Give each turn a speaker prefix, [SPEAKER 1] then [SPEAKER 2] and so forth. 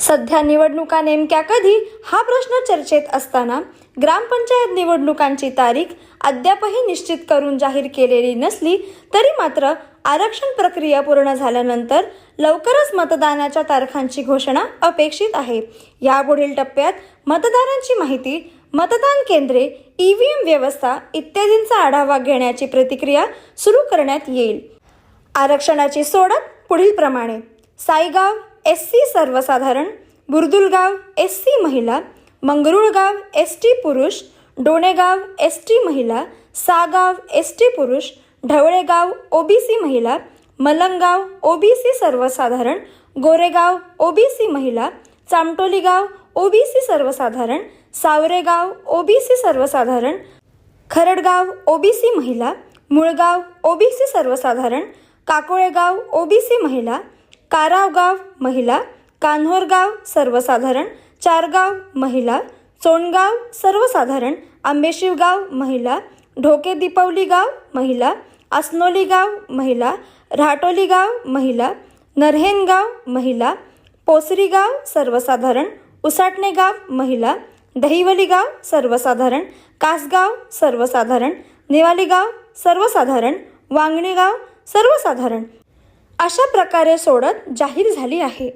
[SPEAKER 1] सध्या निवडणुका नेमक्या कधी? हा प्रश्न चर्चेत असताना ग्रामपंचायत निवडणुकांची तारीख अद्यापही निश्चित करून जाहीर केलेली नसली तरी मात्र आरक्षण प्रक्रिया पूर्ण झाल्यानंतर लवकरच मतदानाच्या तारखांची घोषणा अपेक्षित आहे. यापुढील टप्प्यात मतदारांची माहिती मतदान केंद्रे ई व्ही एम व्यवस्था इत्यादींचा आढावा घेण्याची प्रतिक्रिया सुरू करण्यात येईल. आरक्षणाची सोडत पुढील प्रमाणे साईगाव एस सी सर्वसाधारण बुरदुलगाव एस सी महिला मंगरुळगाव एस टी पुरुष डोणेगाव एस टी महिला सागाव एस टी पुरुष ढवळेगाव ओबीसी महिला मलंगाव ओबीसी सर्वसाधारण गोरेगाव ओबीसी महिला चामटोलीगाव ओ बी ओबीसी सर्वसाधारण सावरेगाव ओबीसी सर्वसाधारण खरडगाव ओबीसी महिला मुळगाव ओबीसी सर्वसाधारण काकोळेगाव ओबीसी महिला कारावगाव महिला. कान्होरगाव सर्वसाधारण. चारगाव महिला. चोणगाव सर्वसाधारण. आंबेशिवगाव महिला. ढोके दिपवली गाव महिला. आसनोली गाव महिला. राहटोली गाव महिला. नरहेनगाव महिला. पोसरी गाव सर्वसाधारण. उसाटणे गाव महिला. दहिवली गाव सर्वसाधारण. कासगाव सर्वसाधारण. नेवाली गाव सर्वसाधारण. वांगणी गाव सर्वसाधारण. अशा प्रकारे सोडत जाहीर झाली आहे.